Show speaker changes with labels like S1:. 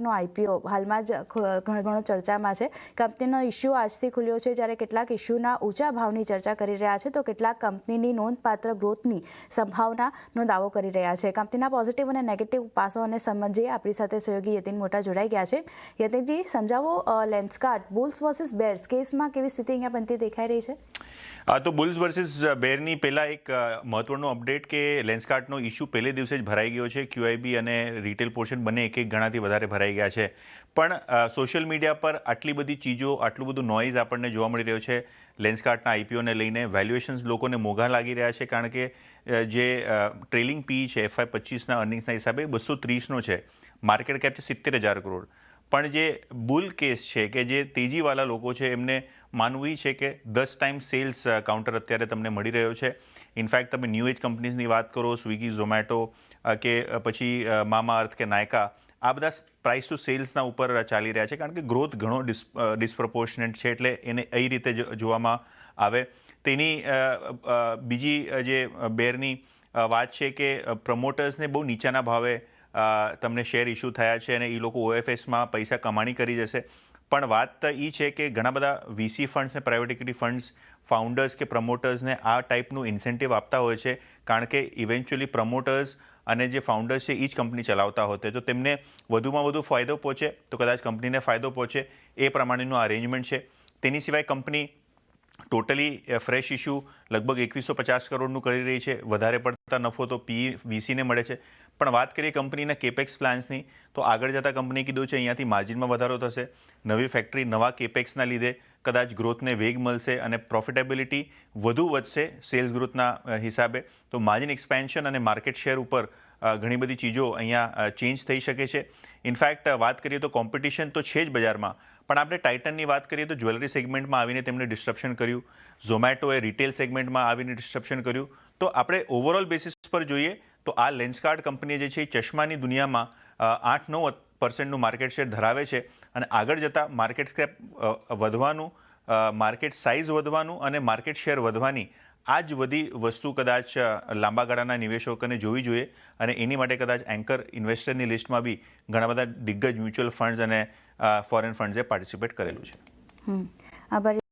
S1: નો IPO હાલમાં જ ઘણો ચર્ચામાં છે. કંપનીનો ઇસ્યુ આજથી ખુલ્યો છે. જ્યારે કેટલાક ઇસ્યુના ઊંચા ભાવની ચર્ચા કરી રહ્યા છે, તો કેટલાક કંપનીની નોંધપાત્ર ગ્રોથની સંભાવનાનો દાવો કરી રહ્યા છે. કંપનીના પોઝિટિવ અને નેગેટિવ પાસાઓને સમજીએ આપણી સાથે સહયોગી યતિન મોટા જોડાઈ ગયા છે. યતિનજી, સમજાવો લેન્સકાર્ટ બુલ્સ વર્સિસ બેર્સ કેસમાં કેવી સ્થિતિ અહીંયા બનતી દેખાઈ રહી છે?
S2: તો બુલ્સ વર્સિસ બેરની પહેલાં એક મહત્વનો અપડેટ કે લેન્સકાર્ટનો ઇસ્યુ પહેલે દિવસે જ ભરાઈ ગયો છે. ક્યુઆઈબી અને રિટેલ પોર્શન બંને એક એક ગણાથી વધારે ભરાઈ ગયા છે. પણ સોશિયલ મીડિયા પર આટલી બધી ચીજો, આટલું બધું નોઇઝ આપણને જોવા મળી રહ્યો છે. લેન્સકાર્ટના આઈપીઓને લઈને વેલ્યુએશન્સ લોકોને મોંઘા લાગી રહ્યા છે કારણ કે જે ટ્રેલિંગ પી છે એફઆઈ પચીસના અર્નિંગ્સના હિસાબે બસો ત્રીસનો છે. માર્કેટ કેપ છે સિત્તેર હજાર કરોડ. પણ જે બુલ કેસ છે કે જે તેજીવાળા લોકો છે, એમને માનવું એ છે કે દસ ટાઈમ સેલ્સ કાઉન્ટર અત્યારે તમને મળી રહ્યો છે. ઇનફેક્ટ તમે ન્યૂ એજ કંપનીઝની વાત કરો, સ્વિગી, ઝોમેટો કે પછી મામા અર્થ કે નાયકા, આ બધા પ્રાઇસ ટુ સેલ્સના ઉપર ચાલી રહ્યા છે. કારણ કે ગ્રોથ ઘણો ડિસ ડિસ્પ્રોપોર્શનેટ છે એટલે એને એ રીતે જોવામાં આવે. તેની બીજી જે બેરની વાત છે કે પ્રમોટર્સને બહુ નીચાના ભાવે તમને શેર ઇસ્યુ થયા છે અને એ લોકો ઓએફએસમાં પૈસા કમાણી કરી જશે. પણ વાત એ છે કે ઘણા બધા વીસી ફંડ્સ ને પ્રાઇવેટ ઇક્વિટી ફંડ્સ, ફાઉન્ડર્સ કે પ્રમોટર્સને આ ટાઈપનું ઇન્સેન્ટિવ આપતા હોય છે. કારણ કે ઇવેન્ચ્યુઅલી પ્રમોટર્સ અને જે ફાઉન્ડર્સ છે એ જ કંપની ચલાવતા હોતે. તો તેમને વધુમાં વધુ ફાયદો પહોંચે, તો કદાચ કંપનીને ફાયદો પહોંચે એ પ્રમાણેનું અરેન્જમેન્ટ છે. તેની સિવાય કંપની ટોટલી ફ્રેશ ઇસ્યુ લગભગ એકવીસો પચાસ કરોડનું કરી રહી છે. વધારે પડતા નફો તો પી વીસીને મળે છે. પણ વાત કરીએ કંપનીના કેપેક્સ પ્લાન્સની, તો આગળ જતાં કંપનીએ કીધું છે, અહીંયાથી માર્જિનમાં વધારો થશે. નવી ફેક્ટરી, નવા કેપેક્સના લીધે કદાચ ગ્રોથને વેગ મળશે અને પ્રોફિટેબિલિટી વધુ વધશે સેલ્સ ગ્રોથના હિસાબે. તો માર્જિન એક્સપેન્શન અને માર્કેટ શેર ઉપર ઘણી બધી ચીજો અહીંયા ચેન્જ થઈ શકે છે. ઇનફેક્ટ વાત કરીએ તો કોમ્પિટિશન તો છે જ બજારમાં, પણ આપણે ટાઇટનની વાત કરીએ તો જ્વેલરી સેગમેન્ટમાં આવીને તેમણે ડિસ્ટ્રપ્શન કર્યું. ઝોમેટોએ રિટેલ સેગમેન્ટમાં આવીને ડિસ્ટ્રપ્શન કર્યું. તો આપણે ઓવરઓલ બેસિસ પર જોઈએ તો આ લેન્સકાર્ડ કંપની જે છે એ ચશ્માની દુનિયામાં આઠ નવ પર્સન્ટનું માર્કેટ શેર ધરાવે છે અને આગળ જતાં માર્કેટ સ્કેપ વધવાનું માર્કેટ સાઇઝ વધવાનું અને માર્કેટ શેર વધવાની આ જ બધી વસ્તુ કદાચ લાંબા ગાળાના નિવેશકોને જોવી જોઈએ અને એની માટે કદાચ એન્કર ઇન્વેસ્ટરની લિસ્ટમાં બી ઘણા બધા દિગ્ગજ મ્યુચ્યુઅલ ફંડ્સ અને ફોરેન ફંડ્સે પાર્ટિસિપેટ કરેલું છે.
S1: આભાર